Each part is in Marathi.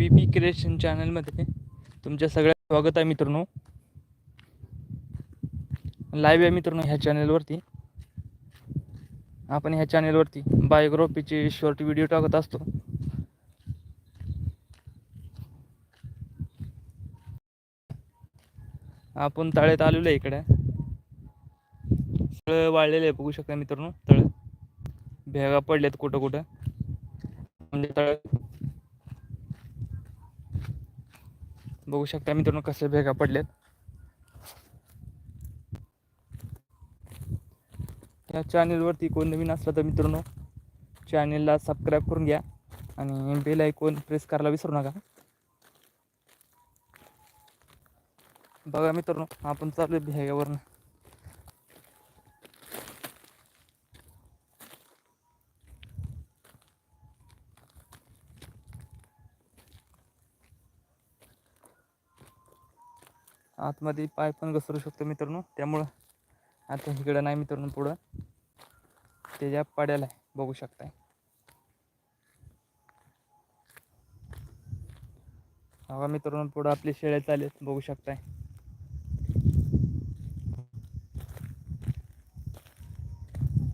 व्ही पी क्रिएशन चॅनलमध्ये तुमच्या सगळ्या स्वागत आहे मित्रांनो. लाईव्ह आहे मित्रांनो ह्या चॅनलवरती आपण ह्या चॅनलवरती बायोग्राफीचे शॉर्ट व्हिडिओ टाकत असतो. आपण तळ्यात आलेलो आहे इकडे. सगळं वाळलेलं आहे बघू शकता मित्रांनो तळ. भेगा पडल्यात कुठं कुठं म्हणजे तळ बघू शकता मित्रांनो कसे भेगा पडल्यात या चॅनेलवरती कोण नवीन असला तर मित्रांनो चॅनेलला सबस्क्राईब करून घ्या आणि बेल आयकॉन प्रेस करायला विसरू नका. बघा मित्रांनो आपण चालू भेगावरनं. आतमध्ये पाय पण घसरू शकतो मित्रांनो. त्यामुळं आता इकडं नाही मित्रांनो पुढं. त्याच्या पाड्याला आहे बघू शकताय. हवा मित्रांनो पुढं आपले शेळ्या चालेल बघू शकताय.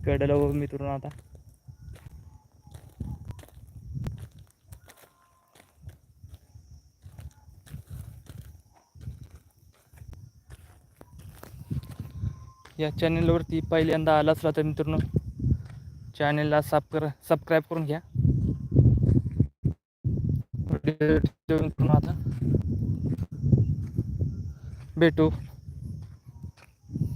कडेला बघू मित्रांनो आता. या चॅनेलवरती पहिल्यांदा आला असला तर मित्रांनो चॅनेलला सबकर सबस्क्राईब करून घ्या. आता भेटू.